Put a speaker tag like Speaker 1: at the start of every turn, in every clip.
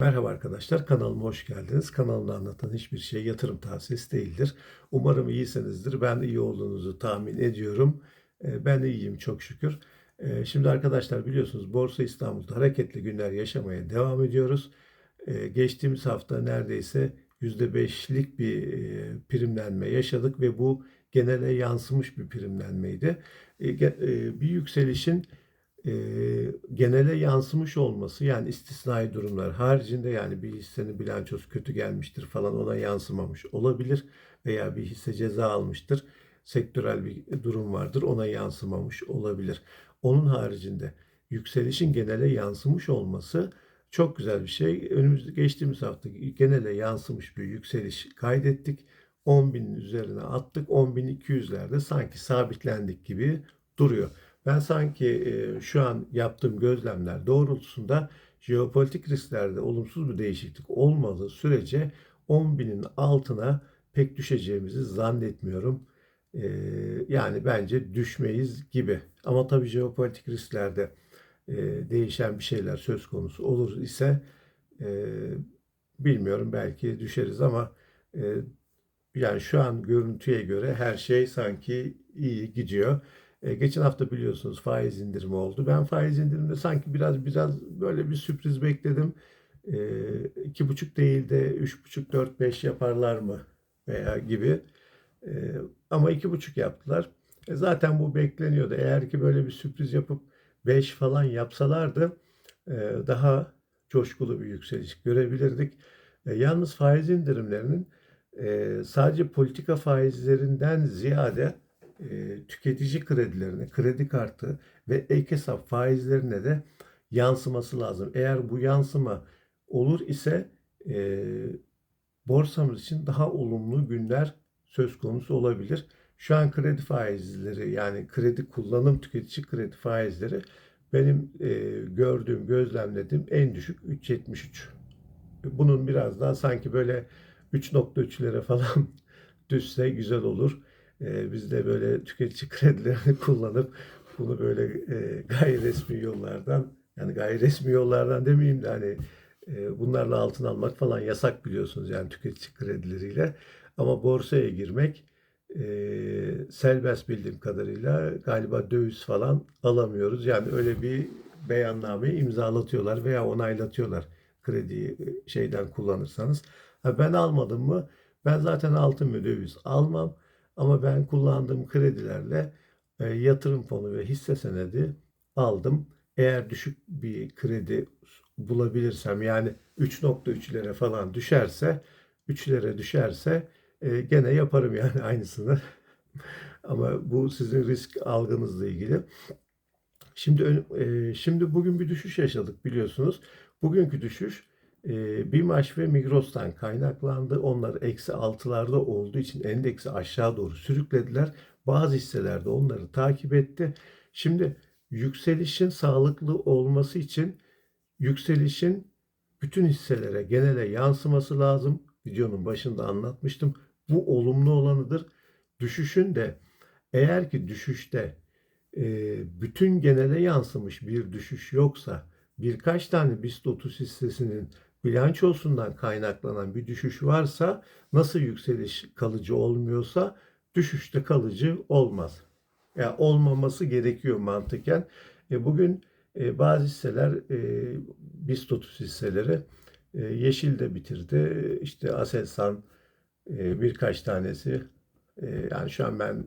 Speaker 1: Merhaba arkadaşlar, kanalıma hoş geldiniz. Kanalımda anlatan hiçbir şey yatırım tavsiyesi değildir. Umarım iyisinizdir. Ben iyi olduğunuzu tahmin ediyorum. Ee, Ben iyiyim çok şükür. Ee, Şimdi arkadaşlar biliyorsunuz Borsa İstanbul'da hareketli günler yaşamaya devam ediyoruz. Ee, Geçtiğimiz hafta neredeyse %5'lik bir e, primlenme yaşadık ve bu genele yansımış bir primlenmeydi. E, Bir yükselişin e, genele yansımış olması yani istisnai durumlar haricinde yani bir hissenin bilançosu kötü gelmiştir falan ona yansımamış olabilir veya bir hisse ceza almıştır. Sektörel bir durum vardır ona yansımamış olabilir. Onun haricinde yükselişin genele yansımış olması çok güzel bir şey. Önümüzde geçtiğimiz hafta genele yansımış bir yükseliş kaydettik. 10.000'in üzerine attık. 10.200'lerde sanki sabitlendik gibi duruyor. Ben sanki e, şu an yaptığım gözlemler doğrultusunda jeopolitik risklerde olumsuz bir değişiklik olmadığı sürece 10.000'in altına pek düşeceğimizi zannetmiyorum. E, yani bence düşmeyiz gibi. Ama tabii jeopolitik risklerde e, değişen bir şeyler söz konusu olur ise bilmiyorum belki düşeriz ama yani şu an görüntüye göre her şey sanki iyi gidiyor. E, geçen hafta biliyorsunuz faiz indirimi oldu. Ben faiz indiriminde sanki biraz biraz böyle bir sürpriz bekledim. E, iki buçuk değil de üç buçuk dört beş yaparlar mı veya gibi. E, ama iki buçuk yaptılar. Zaten bu bekleniyordu. Eğer ki böyle bir sürpriz yapıp 5 falan yapsalardı daha coşkulu bir yükseliş görebilirdik. Yalnız faiz indirimlerinin sadece politika faizlerinden ziyade e, tüketici kredilerine, kredi kartı ve ek hesap faizlerine de yansıması lazım. Eğer bu yansıma olur ise e, borsamız için daha olumlu günler söz konusu olabilir. Şu an kredi faizleri yani kredi kullanım tüketici kredi faizleri benim e, gördüğüm, gözlemlediğim en düşük 3.73. Bunun biraz daha sanki böyle 3.3'lere falan düşse güzel olur. E, biz de böyle tüketici kredilerini kullanıp bunu böyle e, gayri resmi yollardan yani gayri resmi yollardan demeyeyim de hani e, bunlarla altın almak falan yasak biliyorsunuz yani tüketici kredileriyle. Ama borsaya girmek e, serbest bildiğim kadarıyla galiba döviz falan alamıyoruz. Yani öyle bir beyanname imzalatıyorlar veya onaylatıyorlar krediyi e, şeyden kullanırsanız. Ha, ben almadım mı? Ben zaten altın ve döviz almam. Ama ben kullandığım kredilerle e, yatırım fonu ve hisse senedi aldım. Eğer düşük bir kredi bulabilirsem yani 3.3'lere falan düşerse 3'lere düşerse e, gene yaparım yani aynısını. Ama bu sizin risk algınızla ilgili. Şimdi e, şimdi bugün bir düşüş yaşadık biliyorsunuz. Bugünkü düşüş e, BİMAŞ ve Migros'tan kaynaklandı. Onlar eksi altılarda olduğu için endeksi aşağı doğru sürüklediler. Bazı hisselerde onları takip etti. Şimdi yükselişin sağlıklı olması için yükselişin bütün hisselere genele yansıması lazım. Videonun başında anlatmıştım. Bu olumlu olanıdır. Düşüşün de eğer ki düşüşte e, bütün genele yansımış bir düşüş yoksa birkaç tane BIST 30 hissesinin bilançosundan kaynaklanan bir düşüş varsa nasıl yükseliş kalıcı olmuyorsa düşüşte kalıcı olmaz. Yani olmaması gerekiyor mantıken. E, bugün e, bazı hisseler e, BIST 30 hisseleri e, yeşil de bitirdi. İşte Aselsan e, birkaç tanesi e, yani şu an ben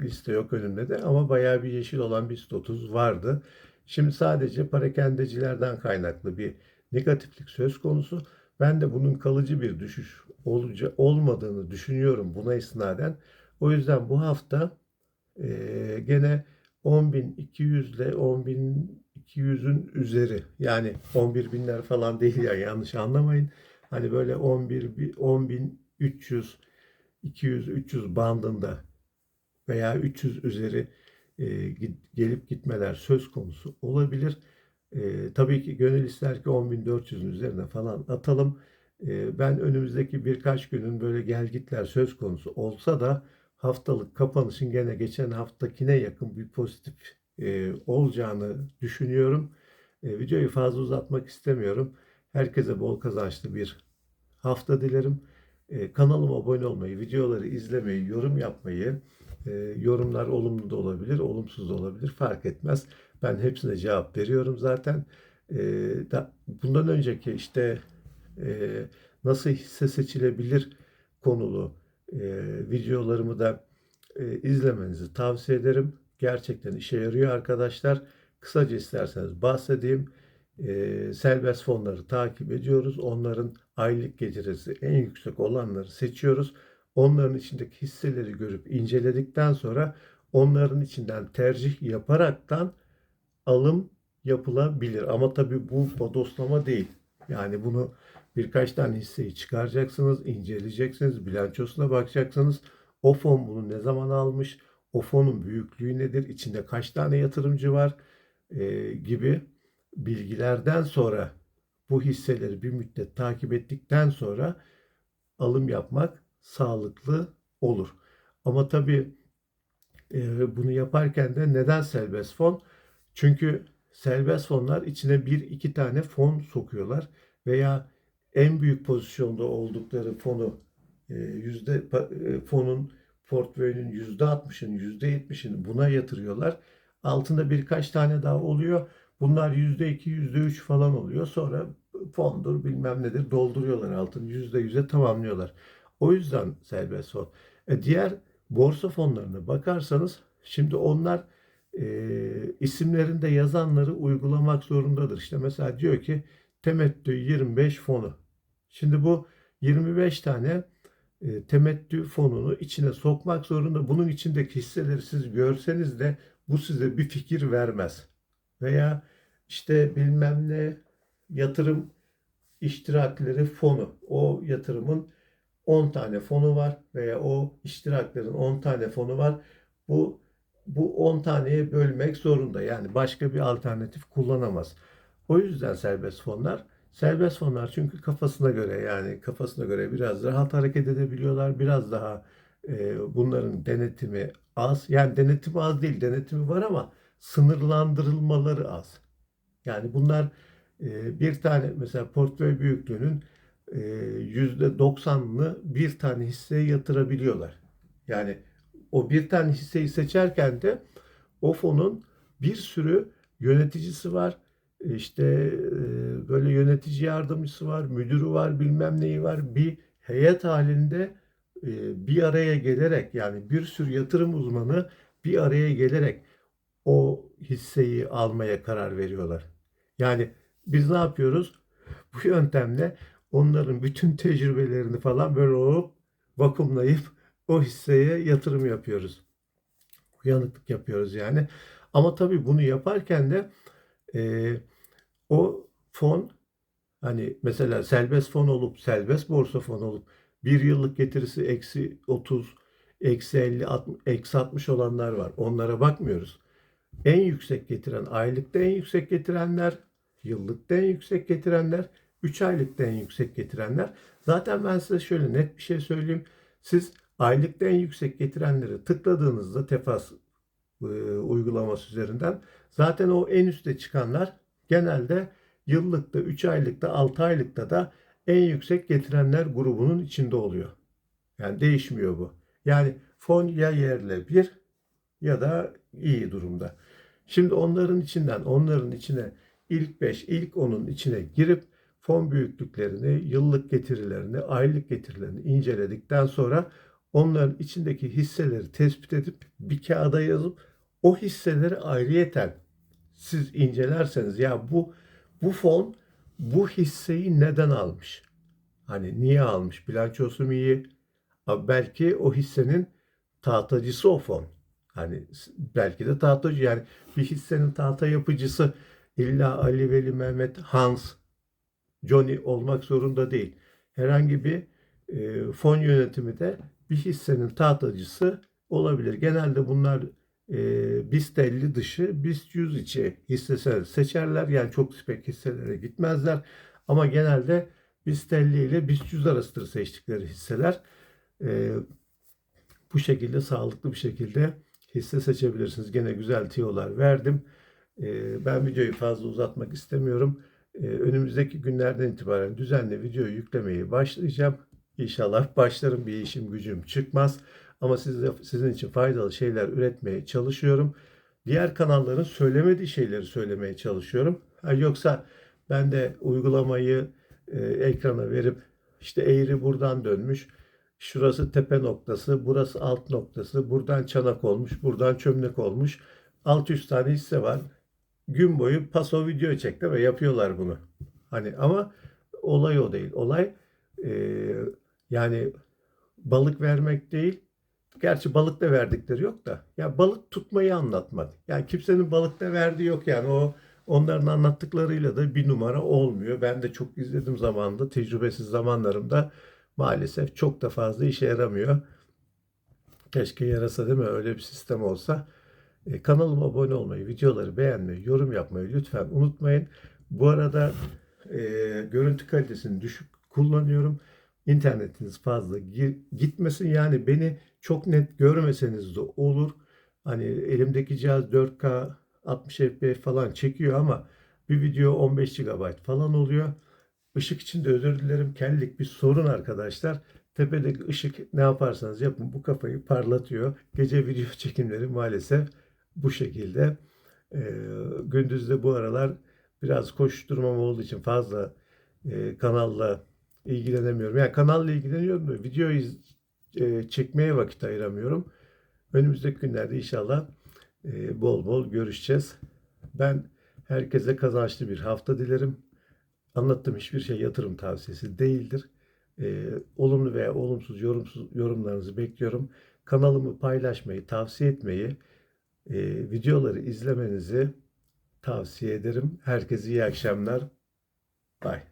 Speaker 1: liste yok önümde de ama bayağı bir yeşil olan BIST 30 vardı. Şimdi sadece parakendecilerden kaynaklı bir negatiflik söz konusu. Ben de bunun kalıcı bir düşüş olaca, olmadığını düşünüyorum buna isnaden. O yüzden bu hafta e, gene 10.200 ile 10.200'ün üzeri yani 11 binler falan değil ya yanlış anlamayın. Hani böyle 11 bi- 10.300 200 300 bandında veya 300 üzeri e, gelip gitmeler söz konusu olabilir. E, tabii ki gönül ister ki 10.400'ün üzerine falan atalım. E, ben önümüzdeki birkaç günün böyle gelgitler söz konusu olsa da haftalık kapanışın gene geçen haftakine yakın bir pozitif e, olacağını düşünüyorum. E, videoyu fazla uzatmak istemiyorum. Herkese bol kazançlı bir hafta dilerim. Ee, kanalıma abone olmayı, videoları izlemeyi, yorum yapmayı, e, yorumlar olumlu da olabilir, olumsuz da olabilir fark etmez. Ben hepsine cevap veriyorum zaten. Ee, da, bundan önceki işte e, nasıl hisse seçilebilir konulu e, videolarımı da e, izlemenizi tavsiye ederim. Gerçekten işe yarıyor arkadaşlar. Kısaca isterseniz bahsedeyim. E, serbest fonları takip ediyoruz. Onların aylık getirisi en yüksek olanları seçiyoruz. Onların içindeki hisseleri görüp inceledikten sonra onların içinden tercih yaparaktan alım yapılabilir. Ama tabii bu bodoslama değil. Yani bunu birkaç tane hisseyi çıkaracaksınız, inceleyeceksiniz, bilançosuna bakacaksınız. O fon bunu ne zaman almış, o fonun büyüklüğü nedir, içinde kaç tane yatırımcı var e, gibi bilgilerden sonra bu hisseleri bir müddet takip ettikten sonra alım yapmak sağlıklı olur. Ama tabii e, bunu yaparken de neden serbest fon? Çünkü serbest fonlar içine bir iki tane fon sokuyorlar veya en büyük pozisyonda oldukları fonu e, yüzde e, fonun portföyünün yüzde altmışını yüzde yetmişini buna yatırıyorlar. Altında birkaç tane daha oluyor. Bunlar yüzde iki yüzde üç falan oluyor. Sonra fondur bilmem nedir dolduruyorlar altını yüzde yüze tamamlıyorlar. O yüzden serbest fon. E diğer borsa fonlarına bakarsanız şimdi onlar e, isimlerinde yazanları uygulamak zorundadır. İşte mesela diyor ki temettü 25 fonu. Şimdi bu 25 tane e, temettü fonunu içine sokmak zorunda. Bunun içindeki hisseleri siz görseniz de bu size bir fikir vermez. Veya işte bilmem ne yatırım iştirakleri fonu. O yatırımın 10 tane fonu var veya o iştiraklerin 10 tane fonu var. Bu bu 10 taneye bölmek zorunda. Yani başka bir alternatif kullanamaz. O yüzden serbest fonlar serbest fonlar çünkü kafasına göre yani kafasına göre biraz rahat hareket edebiliyorlar. Biraz daha e, bunların denetimi az. Yani denetimi az değil. Denetimi var ama sınırlandırılmaları az. Yani bunlar e, bir tane mesela portföy büyüklüğünün e, yüzde doksanını bir tane hisseye yatırabiliyorlar. Yani o bir tane hisseyi seçerken de o fonun bir sürü yöneticisi var. İşte e, böyle yönetici yardımcısı var, müdürü var, bilmem neyi var. Bir heyet halinde e, bir araya gelerek yani bir sürü yatırım uzmanı bir araya gelerek o hisseyi almaya karar veriyorlar. Yani biz ne yapıyoruz? Bu yöntemle onların bütün tecrübelerini falan böyle hop vakumlayıp o hisseye yatırım yapıyoruz. Uyanıklık yapıyoruz yani. Ama tabii bunu yaparken de e, o fon hani mesela serbest fon olup serbest borsa fon olup bir yıllık getirisi eksi 30, eksi 50, 60, eksi 60 olanlar var. Onlara bakmıyoruz. En yüksek getiren, aylıkta en yüksek getirenler, yıllıkta en yüksek getirenler, 3 aylıkta en yüksek getirenler. Zaten ben size şöyle net bir şey söyleyeyim. Siz aylıkta en yüksek getirenleri tıkladığınızda Tefas e, uygulaması üzerinden zaten o en üste çıkanlar genelde yıllıkta, 3 aylıkta, 6 aylıkta da en yüksek getirenler grubunun içinde oluyor. Yani değişmiyor bu. Yani fon ya yerle bir ya da iyi durumda. Şimdi onların içinden onların içine ilk 5, ilk 10'un içine girip fon büyüklüklerini, yıllık getirilerini, aylık getirilerini inceledikten sonra onların içindeki hisseleri tespit edip bir kağıda yazıp o hisseleri ayrıyeten siz incelerseniz ya bu bu fon bu hisseyi neden almış? Hani niye almış? Bilançosu mu iyi? Belki o hissenin tahtacısı o fon. Hani belki de tahtacı yani bir hissenin tahta yapıcısı illa Ali Veli Mehmet Hans Johnny olmak zorunda değil. Herhangi bir e, fon yönetimi de bir hissenin tahtacısı olabilir. Genelde bunlar e, BIST 50 dışı, BIST 100 içi hisse seçerler. Yani çok spek hisselere gitmezler. Ama genelde BIST 50 ile BIST 100 arasıdır seçtikleri hisseler. E, bu şekilde sağlıklı bir şekilde hisse seçebilirsiniz. Gene güzel tiyolar verdim. E, ben videoyu fazla uzatmak istemiyorum. Ee, önümüzdeki günlerden itibaren düzenli video yüklemeye başlayacağım. İnşallah başlarım bir işim gücüm çıkmaz. Ama size, sizin için faydalı şeyler üretmeye çalışıyorum. Diğer kanalların söylemediği şeyleri söylemeye çalışıyorum. Ha, yoksa ben de uygulamayı e, ekrana verip işte eğri buradan dönmüş. Şurası tepe noktası, burası alt noktası, buradan çanak olmuş, buradan çömlek olmuş. Alt üst tane hisse var. Gün boyu paso video çek değil mi? Yapıyorlar bunu. Hani ama olay o değil. Olay e, yani balık vermek değil. Gerçi balıkta verdikleri yok da. Ya balık tutmayı anlatmak. Yani kimsenin balıkta verdiği yok yani o onların anlattıklarıyla da bir numara olmuyor. Ben de çok izledim zamanında tecrübesiz zamanlarımda maalesef çok da fazla işe yaramıyor. Keşke yarasa değil mi? Öyle bir sistem olsa. E, kanalıma abone olmayı, videoları beğenmeyi, yorum yapmayı lütfen unutmayın. Bu arada e, görüntü kalitesini düşük kullanıyorum. İnternetiniz fazla gitmesin. Yani beni çok net görmeseniz de olur. Hani elimdeki cihaz 4K 60 FPS falan çekiyor ama bir video 15 GB falan oluyor. Işık için de özür dilerim. Kellik bir sorun arkadaşlar. Tepedeki ışık ne yaparsanız yapın bu kafayı parlatıyor. Gece video çekimleri maalesef bu şekilde. Ee, gündüzde bu aralar biraz koşturmam olduğu için fazla e, kanalla ilgilenemiyorum. Yani kanalla ilgileniyorum da video iz- e, çekmeye vakit ayıramıyorum. Önümüzdeki günlerde inşallah e, bol bol görüşeceğiz. Ben herkese kazançlı bir hafta dilerim. Anlattığım hiçbir şey yatırım tavsiyesi değildir. E, olumlu veya olumsuz yorumsuz yorumlarınızı bekliyorum. Kanalımı paylaşmayı, tavsiye etmeyi, e, videoları izlemenizi tavsiye ederim. Herkese iyi akşamlar. Bye.